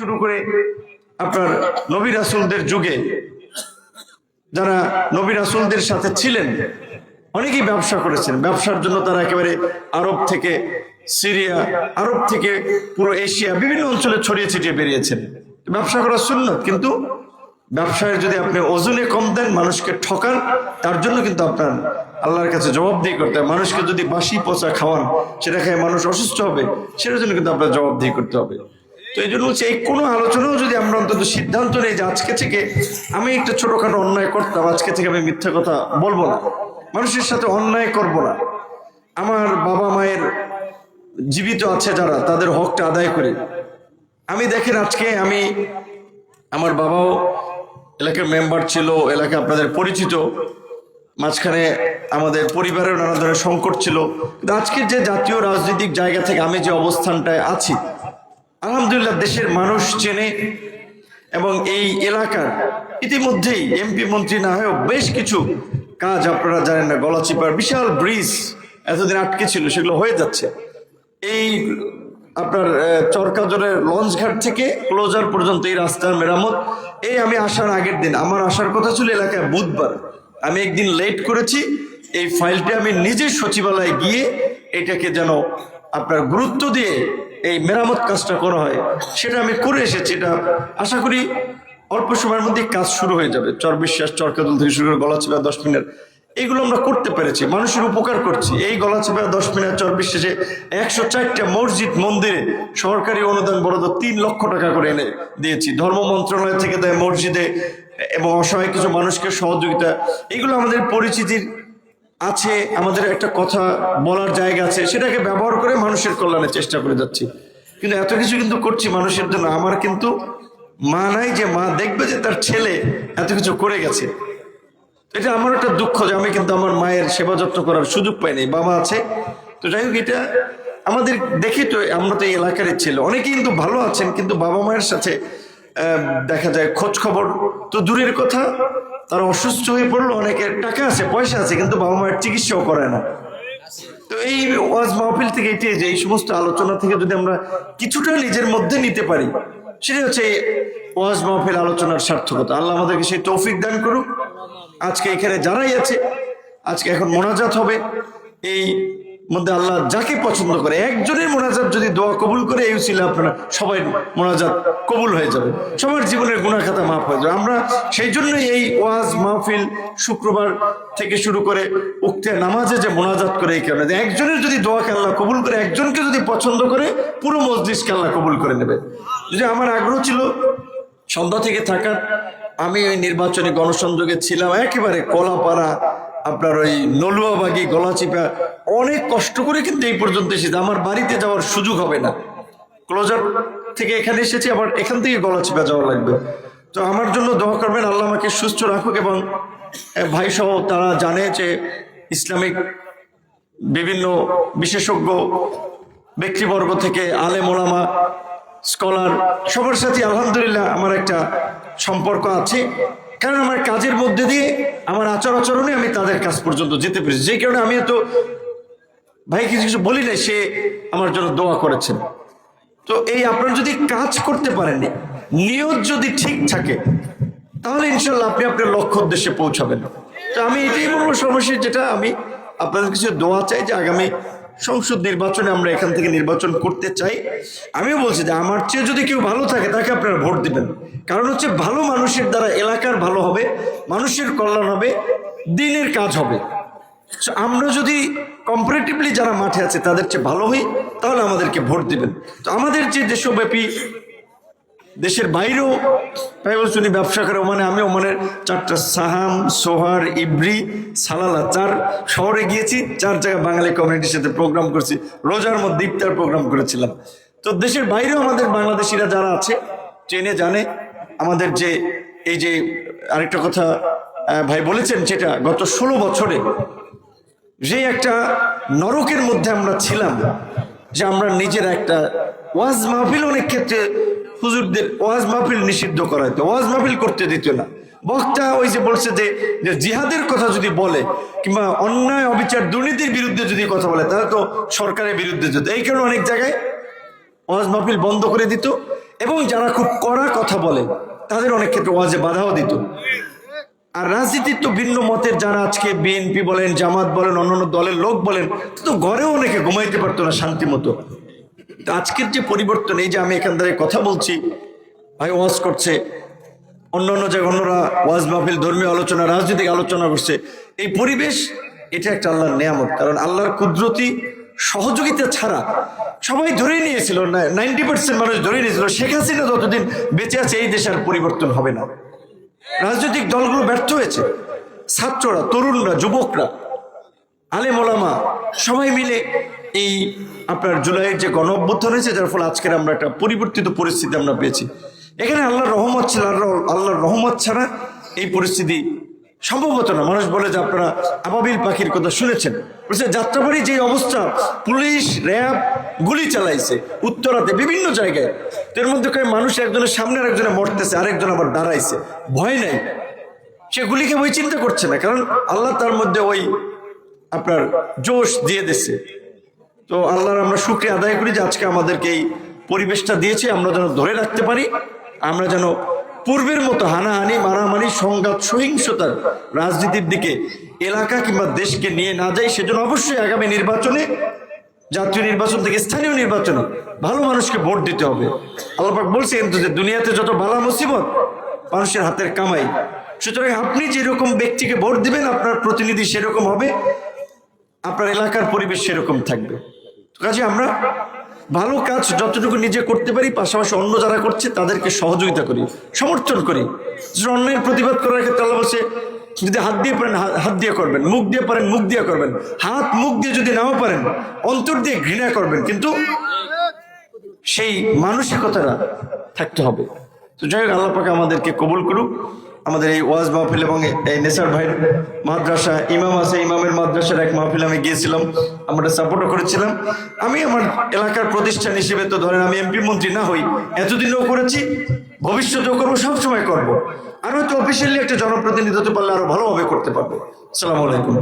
শুরু করে আপনার নবী রাসুলদের যুগে যারা নবী রাসুলদের সাথে ছিলেন, অনেকেই ব্যবসা করেছেন। ব্যবসার জন্য তারা একেবারে আরব থেকে সিরিয়া, আরব থেকে পুরো এশিয়া, বিভিন্ন অঞ্চলে ছড়িয়ে ছিটিয়ে বেরিয়েছেন। ব্যবসা করা সুন্নত, কিন্তু ব্যবসায় যদি আপনি ওজনে কম দেন, মানুষকে ঠকান, তার জন্য কিন্তু আপনার আল্লাহর কাছে জবাবদিহি করতে হবে মানুষকে যদি বাসি পচা খাওয়ান, সেটা খেয়ে মানুষ অসুস্থ হবে, সেটার জন্য কিন্তু আপনার জবাবদিহি করতে হবে। তো এই জন্য হচ্ছে এই কোনো আলোচনাও যদি আমরা অন্তত সিদ্ধান্ত নেই যে আজকে থেকে আমি একটা ছোটখাটো অন্যায় করতাম, আজকে থেকে আমি মিথ্যা কথা বলব না। মানুষের সাথে অন্যায় করব না। আমার বাবা মায়ের জীবিত আছে যারা, তাদের হকটা আদায় করে। আমি দেখেন আজকে আমি আমার বাবাও এলাকার মেম্বার ছিল, এলাকা আপনাদের পরিচিত। মাঝখানে আমাদের পরিবারের নানা ধরনের সংকট ছিল। কিন্তু আজকের যে জাতীয় রাজনৈতিক জায়গা থেকে আমি যে অবস্থানটায় আছি আলহামদুলিল্লাহ দেশের মানুষ চেনে এবং এই এলাকার ইতিমধ্যেই এমপি মন্ত্রী না হয়েও বেশ কিছু কাজ আপনারা জানেন না গলাচিপার বিশাল ব্রিজ এতদিন আটকে ছিল, সেগুলো হয়ে যাচ্ছে। এই আপনার চরকাজরের লঞ্চ ঘাট থেকে ক্লোজার পর্যন্ত এই রাস্তার মেরামত। এই আমি আসার আগের দিন, আমার আসার কথা ছিল এলাকায় বুধবার। আমি একদিন লেট করেছি, এই ফাইলটা আমি নিজের সচিবালয়ে গিয়ে এটাকে যেন আপনার গুরুত্ব দিয়ে এই মেরামত কাজটা করা হয়, সেটা আমি করে এসেছি, এটা আশা করি অল্প সময়ের মধ্যে কাজ শুরু হয়ে যাবে। চর বিশ্বাস চরকাদুল থেকে শুরু করে গলাচিপা দশ মিনিট। এগুলো আমরা করতে পেরেছি, মানুষের উপকার করছি। এই গলাচিপা দশ মিনিট, চর বিশ্বাসে একশো চারটা মসজিদ, মন্দিরে সরকারি অনুদান বরাদ্দ তিন লক্ষ টাকা করে এনে দিয়েছি। ধর্ম মন্ত্রণালয় থেকে দেয় মসজিদে এবং অসহায় কিছু মানুষকে সহযোগিতা। এগুলো আমাদের পরিচিতির আছে, আমাদের একটা কথা বলার জায়গা আছে, সেটাকে ব্যবহার করে মানুষের কল্যাণের চেষ্টা করে যাচ্ছি। কিন্তু এত কিছু কিন্তু করছি মানুষের জন্য। আমার কিন্তু মা নাই যে মা দেখবে যে তার ছেলে এত কিছু করে গেছে। এটা আমার একটা দুঃখ যে আমি কিন্তু আমার মায়ের সেবা যত্ন করার সুযোগ পাইনি বাবা আছে। তো যাই হোক, এটা আমাদের দেখি তো আমরা তো এই এলাকারই ছিল। অনেকে কিন্তু ভালো আছেন, কিন্তু বাবা মায়ের সাথে দেখা যায় খোঁজ খবর তো দূরের কথা। তারা অসুস্থ হয়ে পড়ল অনেকের টাকা আছে, পয়সা আছে, কিন্তু বাবা মায়ের চিকিৎসাও করে না। তো এই ওয়াজ মাহফিল থেকে এটি যে এই সমস্ত আলোচনা থেকে যদি আমরা কিছুটা নিজের মধ্যে নিতে পারি সেটা হচ্ছে ওয়াজ মাহফিল আলোচনার সার্থকতা। আল্লাহ আমাদেরকে সেই তৌফিক দান করুক। আজকে এখানে যারাই আছে, আজকে এখন মোনাজাত হবে। এই মধ্যে আল্লাহ যাকে পছন্দ করে, একজনের মোনাজাত যদি দোয়া কবুল করে, এই ছিল আপনারা সবাই মোনাজাত কবুল হয়ে যাবে। সবার জীবনের গুণা খাতা মাফ হয়ে যাবে। আমরা সেই জন্যই এই ওয়াজ মাহফিল শুক্রবার থেকে শুরু করে উক্তে নামাজে যে মোনাজাত করে, এই কারণে একজনের যদি দোয়াকে আল্লাহ কবুল করে, একজনকে যদি পছন্দ করে, পুরো মসজিদকে আল্লাহ কবুল করে নেবে। যদি আমার আগ্রহ ছিল সন্ধ্যা থেকে থাকার, আমি ওই নির্বাচনী গণসংযোগে ছিলাম, একেবারে কলাপাড়া আপনার ওই নলুয়াবাগি গলাচিপা অনেক কষ্ট করে কিন্তু এই পর্যন্ত এসেছি। আমার বাড়িতে যাওয়ার সুযোগ হবে না। ক্লোজার থেকে এখানে এসেছি আবার এখান থেকে গলাচিপা যাওয়া লাগবে। তো আমার জন্য দোয়া করবেন আল্লাহ আমাকে সুস্থ রাখুক এবং এ, ভাই সহ তারা জানে যে ইসলামিক বিভিন্ন বিশেষজ্ঞ ব্যক্তিবর্গ থেকে আলে ওলামা স্কলার সবার সাথে আলহামদুলিল্লাহ আমার একটা সম্পর্ক আছে। কারণ আমার কাজের মধ্যে দিয়ে, আমার আচার আচরণে আমি তাদের কাছ পর্যন্ত যেতে পেরেছি। যে কারণে আমি এত ভাই কিছু কিছু বলি না সে আমার জন্য দোয়া করেছেন। তো এই আপনার যদি কাজ করতে পারেন, নিয়ত যদি ঠিক থাকে, তাহলে ইনশাল্লাহ আপনি আপনার লক্ষ্য উদ্দেশ্যে পৌঁছাবেন। তো আমি এটাই বলব সর্বশেষ, যেটা আমি আপনাদের কিছু দোয়া চাই যে আগামী সংসদ নির্বাচনে আমরা এখান থেকে নির্বাচন করতে চাই। আমিও বলছি যে আমার চেয়ে যদি কেউ ভালো থাকে, তাকে আপনারা ভোট দেবেন। কারণ হচ্ছে ভালো মানুষের দ্বারা এলাকার ভালো হবে, মানুষের কল্যাণ হবে, দিনের কাজ হবে। আমরা যদি কম্পারেটিভলি যারা মাঠে আছে, তাদের চেয়ে ভালো হই, তাহলে আমাদেরকে ভোট দিবেন। তো আমাদের যে দেশব্যাপী দেশের বাইরেও উনি ব্যবসা করে, ওমানে আমি ওমানের চারটা সাহাম, সোহার, ইব্রি সালালা চার শহরে গিয়েছি, চার জায়গায় বাঙালি কমিউনিটির সাথে প্রোগ্রাম করছি। রোজার মধ্যে ইফতার প্রোগ্রাম করেছিলাম। তো দেশের বাইরেও আমাদের বাংলাদেশিরা যারা আছে, ট্রেনে জানে, আমাদের যে, এই যে আরেকটা কথা ভাই বলেছেন যেটা গত ষোলো বছরে যে একটা নরকের মধ্যে আমরা ছিলাম যে আমরা নিজের একটা ওয়াজ মাহফিল অনেক ক্ষেত্রে হুজুরদের ওয়াজ মাহফিল নিষিদ্ধ করা হতো ওয়াজ মাহফিল করতে দিত না। বক্তা ওই যে বলছে যে জিহাদের কথা যদি বলে, কিংবা অন্যায়, অবিচার, দুর্নীতির বিরুদ্ধে যদি কথা বলে, তাহলে তো সরকারের বিরুদ্ধে যেত এই কারণে অনেক জায়গায় ওয়াজ মাহফিল বন্ধ করে দিত, এবং যারা খুব কড়া কথা বলে, তাদের অনেক ক্ষেত্রে ওয়াজে বাধাও দিত। আর রাজনীতির তো ভিন্ন মতের যারা আজকে বিএনপি বলেন, জামাত বলেন, অন্যান্য দলের লোক বলেন, তো ঘরেও অনেকে ঘুমাইতে পারতো না শান্তি মতো। আজকের যে পরিবর্তন, এই যে আমি এখান থেকে কথা বলছি, ভাই ওয়াজ করছে অন্য অন্য জায়গায় অন্যরা ওয়াজ মাহফিল, ধর্মীয় আলোচনা, রাজনৈতিক আলোচনা করছে, এই পরিবেশ, এটা একটা আল্লাহর নিয়ামত। কারণ আল্লাহর কুদরতি সহযোগিতা ছাড়া সবাই ধরে নিয়েছিল নাইনটি পার্সেন্ট মানুষ ধরে নিয়েছিল। শেখ হাসিনা যতদিন বেঁচে আছে, এই দেশের পরিবর্তন হবে না। রাজনৈতিক দলগুলো ব্যর্থ হয়েছে। ছাত্ররা, তরুণরা, যুবকরা আলে মোলামা সবাই মিলে এই আপনার জুলাইয়ের যে গণ অভ্যুত্থান হয়েছে, যার ফলে আজকের আমরা একটা পরিবর্তিত পরিস্থিতি আমরা পেয়েছি। এখানে আল্লাহর রহমত ছিল আল্লাহ আল্লাহর রহমত ছাড়া এই পরিস্থিতি সম্ভব হতো না। মানুষ বলে যে আপনারা আবাবিল পাখির কথা শুনেছেন। বলছে, যাত্রাবাড়ি যে অবস্থা, পুলিশ, র্যাব গুলি চালাইছে উত্তরাতে বিভিন্ন জায়গায়। তো এর মধ্যে কয় মানুষ একজনের সামনে আরেকজনে মরতেছে, আরেকজন আবার দাঁড়াইছে। ভয় নাই। সে গুলিকে ওই চিন্তা করছে না, কারণ আল্লাহ তার মধ্যে ওই আপনার জোশ দিয়ে দিচ্ছে তো আল্লাহর আমরা শুক্রিয়া আদায় করি যে আজকে আমাদেরকে এই পরিবেশটা দিয়েছে, আমরা যেন ধরে রাখতে পারি, আমরা যেন পূর্বের মতো হানাহানি, মারামারি, সংঘাত, সহিংসতার রাজনীতির দিকে এলাকা কিংবা দেশকে নিয়ে না যাই, সেজন্য অবশ্যই আগামী নির্বাচনে, জাতীয় নির্বাচন থেকে স্থানীয় নির্বাচন ভালো মানুষকে ভোট দিতে হবে। আল্লাপাক বলছেন তো যে দুনিয়াতে যত বালা মুসিবত, মানুষের হাতের কামাই। সুতরাং আপনি যেরকম ব্যক্তিকে ভোট দিবেন, আপনার প্রতিনিধি সেরকম হবে, আপনার এলাকার পরিবেশ সেরকম থাকবে। কাজে আমরা ভালো কাজ যতটুকু নিজে করতে পারি, পাশাপাশি অন্য যারা করছে, তাদেরকে সহযোগিতা করি, সমর্থন করি। যে অন্যায়ের প্রতিবাদ করার ক্ষেত্রে আল্লাহ বলছে, যদি হাত দিয়ে পারেন হাত দিয়ে করবেন, মুখ দিয়ে পারেন মুখ দিয়ে করবেন। হাত, মুখ দিয়ে যদি নাও পারেন অন্তর দিয়ে ঘৃণা করবেন। কিন্তু সেই মানসিকতাটা থাকতে হবে। তো যাই হোক, আল্লাহ পাকে আমাদেরকে কবুল করুক। আমাদের এই ওয়াজ মাহফিল এবং এই নেসার ভাইয়ের মাদ্রাসা, ইমাম আছে, ইমামের মাদ্রাসার এক মাহফিল আমি গিয়েছিলাম, আমরা সাপোর্টও করেছিলাম। আমি আমার এলাকার প্রতিষ্ঠান হিসেবে তো ধরেন আমি এমপি মন্ত্রী না হই, এতদিনও করেছি, ভবিষ্যতেও করব, সবসময় করব। আর হয়তো অফিসিয়ালি একটা জনপ্রতিনিধি হতে পারলে আরও ভালোভাবে করতে পারব। আসসালামু আলাইকুম।